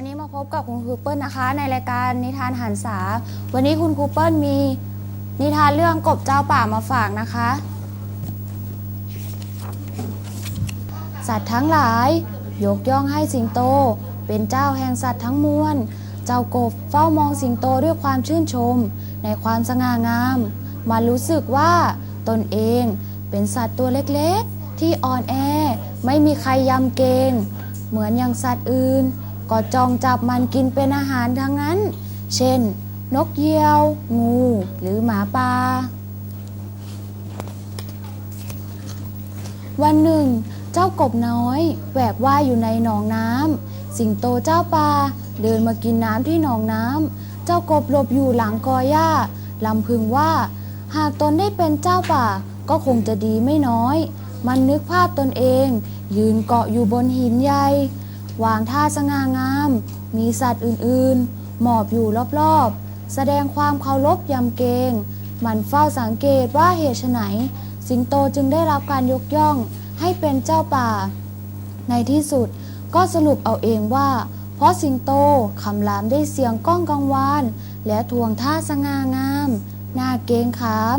วันนี้มาพบกับคุณครูเปิ้ลนะคะ ในรายการนิทานหันษา วันนี้คุณครูเปิ้ลมีนิทานเรื่องกบเจ้าป่ามาฝากนะคะ สัตว์ทั้งหลาย ยกย่องให้สิงโต เป็นเจ้าแห่งสัตว์ทั้งมวล เจ้ากบเฝ้ามองสิงโตด้วยความชื่นชม ในความสง่างาม มันรู้สึกว่าตนเองเป็นสัตว์ตัวเล็กๆ ที่อ่อนแอ ไม่มีใครยำเกรงเหมือนอย่างสัตว์อื่น ก็จองจับมันกินเป็นอาหารทั้งนั้น เช่น นกเหยี่ยว งู หรือหมาป่า วันหนึ่ง เจ้ากบน้อยแหวกว่ายอยู่ในหนองน้ำ สิงโตเจ้าป่าเดินมากินน้ำที่หนองน้ำ เจ้ากบหลบอยู่หลังกอหญ้าลำพึงว่า หากตนได้เป็นเจ้าป่าก็คงจะดีไม่น้อย มันนึกภาพตนเอง ยืนเกาะอยู่บนหินใหญ่ วางท่าสง่างาม มีสัตว์อื่นๆ หมอบอยู่รอบๆ แสดงความเคารพยำเกรงมันเฝ้าสังเกตว่าเหตุไฉนสิงโตจึงได้รับการยกย่องให้เป็นเจ้าป่า ในที่สุดก็สรุปเอาเองว่า เพราะสิงโตคำรามได้เสียงก้องกังวานและทวงท่าสง่างามน่าเกรงขาม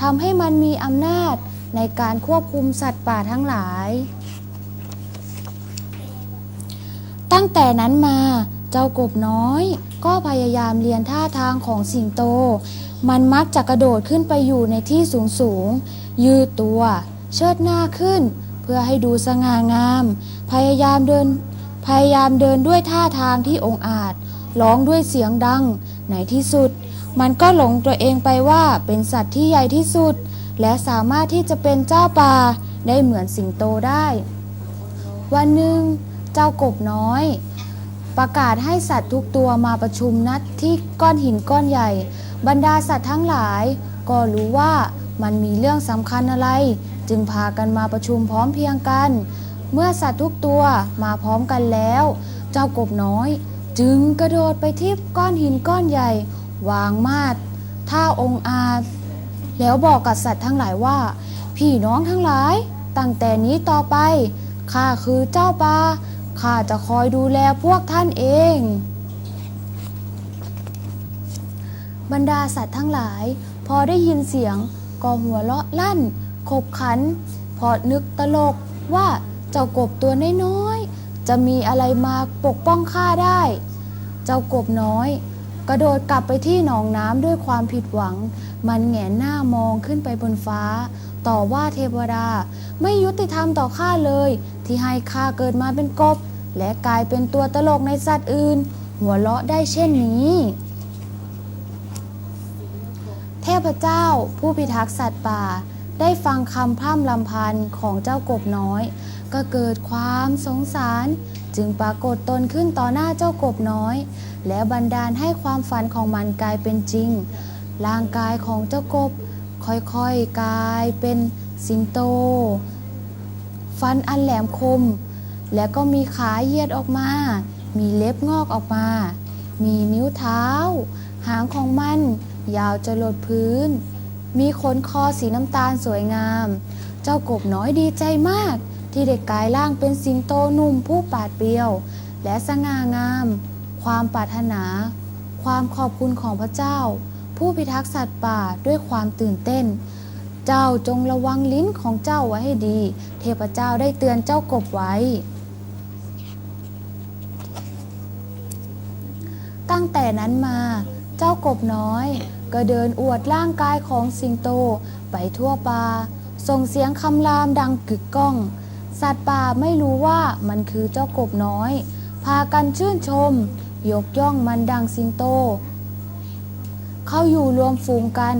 ทำให้มันมีอำนาจในการควบคุมสัตว์ป่าทั้งหลาย ตั้งแต่นั้นมาเจ้ากบน้อย ก็พยายามเรียนท่าทางของสิงโต มันมักจะกระโดดขึ้นไปอยู่ในที่สูงสูง ยืดตัว เชิดหน้าขึ้น เพื่อให้ดูสง่างาม พยายามเดิน พยายามเดินด้วยท่าทางที่องอาจ ร้องด้วยเสียงดัง ในที่สุด มันก็หลงตัวเองไปว่าเป็นสัตว์ที่ใหญ่ที่สุด และสามารถที่จะเป็นเจ้าป่าได้เหมือนสิงโตได้ วันหนึ่ง เจ้ากบน้อย ประกาศให้สัตว์ทุกตัวมาประชุมนัดที่ก้อนหินก้อนใหญ่ บรรดาสัตว์ทั้งหลาย ก็รู้ว่ามันมีเรื่องสำคัญอะไร จึงพากันมาประชุมพร้อมเพียงกัน เมื่อสัตว์ทุกตัวมาพร้อมกันแล้ว เจ้ากบน้อย จึงกระโดดไปที่ก้อนหินก้อนใหญ่ วางมาดท่าองค์อาจแล้วบอกกับสัตว์ทั้งหลายว่า พี่น้องทั้งหลาย ตั้งแต่นี้ต่อไปข้าคือเจ้าป่า ข้าจะคอยดูแลพวกท่านเอง บรรดาสัตว์ทั้งหลาย พอได้ยินเสียงก็หัวเราะลั่น ขบขัน พอนึกตลกว่าเจ้ากบตัวน้อยๆจะมีอะไรมาปกป้องข้าได้ เจ้ากบน้อย กระโดดกลับไปที่หนองน้ำด้วยความผิดหวัง มันแหงนหน้ามองขึ้นไปบนฟ้า ต่อว่าเทวดาไม่ยุติธรรมต่อข้าเลย ที่ให้ข้าเกิดมาเป็นกบ และกลายเป็นตัวตลกในสัตว์อื่น หัวเราะได้เช่นนี้ เทพเจ้าผู้พิทักษ์สัตว์ป่า ได้ฟังคำพร่ำลำพันของเจ้ากบน้อย ก็เกิดความสงสาร จึงปรากฏตนขึ้นต่อหน้าเจ้ากบน้อย แล้วบันดาลให้ความฝันของมันกลายเป็นจริง ร่างกายของเจ้ากบค่อยๆกลายเป็นสิงโต ฟันอันแหลมคม แล้วก็มีขาเหยียดออกมา มีเล็บงอกออกมา มีนิ้วเท้า หางของมัน ยาวจะหลดพื้น มีขนคอสีน้ำตาลสวยงาม เจ้ากบน้อยดีใจมาก ที่ได้กลายร่างเป็นสิงโตหนุ่มผู้ปาดเปรียว และสง่างาม ความปรารถนา ความขอบคุณของพระเจ้า ผู้พิทักษ์สัตว์ป่าด้วยความตื่นเต้นเจ้าจงระวังลิ้นของเจ้าไว้ให้ดี เทพเจ้าได้เตือนเจ้ากบไว้ ตั้งแต่นั้นมา เจ้ากบน้อย ก็เดินอวดร่างกายของสิงโตไปทั่วป่าส่งเสียงคำรามดังกึกก้อง สัตว์ป่าไม่รู้ว่ามันคือเจ้ากบน้อย พากันชื่นชม ยกย่องมันดังสิงโต เข้าอยู่รวมฝูงกัน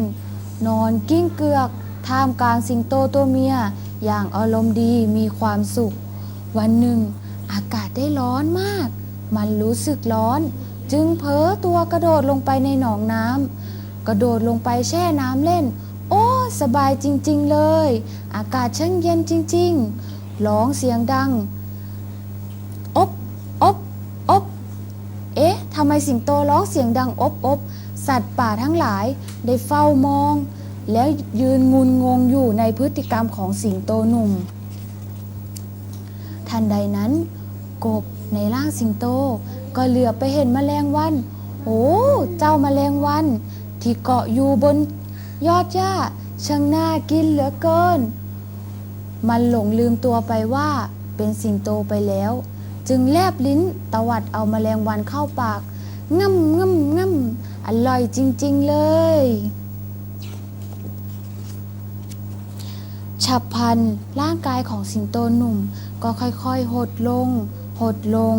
นอนกิ้งเกือกท่ามกลางสิงโตตัวเมีย อย่างอารมณ์ดีมีความสุข วันหนึ่ง อากาศได้ร้อนมาก มันรู้สึกร้อน จึงเผลอตัวกระโดดลงไปในหนองน้ำกระโดดลงไปแช่น้ำเล่น โอ้สบายจริงๆเลย อากาศช่างเย็นจริงๆร้องเสียงดังอบอบอบเอ๊ะทำไมสิงโตร้องเสียงดังอบอบสัตว์ป่าทั้งหลายได้เฝ้ามอง แล้วยืนงุนงงอยู่ในพฤติกรรมของสิงโตหนุ่ม ทันใดนั้นกบ ในร่างสิงโต ก็เหลือไปเห็นมแมลงวัน โอ้ เจ้ามแมลงวัน ที่เกาะอยู่บนยอดหญ้าช่างน่ากินเหลือเกิน มันหลงลืมตัวไปว่าเป็นสิงโตไปแล้ว จึงแลบลิ้นตวัดเอามแมลงวันเข้าปากง่ำง่ำง่ำอร่อยจริง ๆ เลย ฉับพลันร่างกายของสิงโตหนุ่มก็ค่อยๆ หดลง หดลง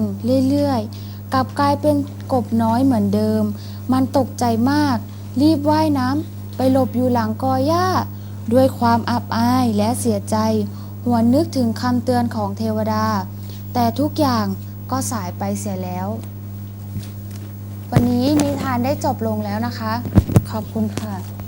เรื่อยๆ กลับกลายเป็นกบน้อยเหมือนเดิม มันตกใจมาก รีบว่ายน้ำไปหลบอยู่หลังกอหญ้า ด้วยความอับอายและเสียใจ หวนนึกถึงคำเตือนของเทวดา แต่ทุกอย่างก็สายไปเสียแล้ว วันนี้นิทานได้จบลงแล้วนะคะ ขอบคุณค่ะ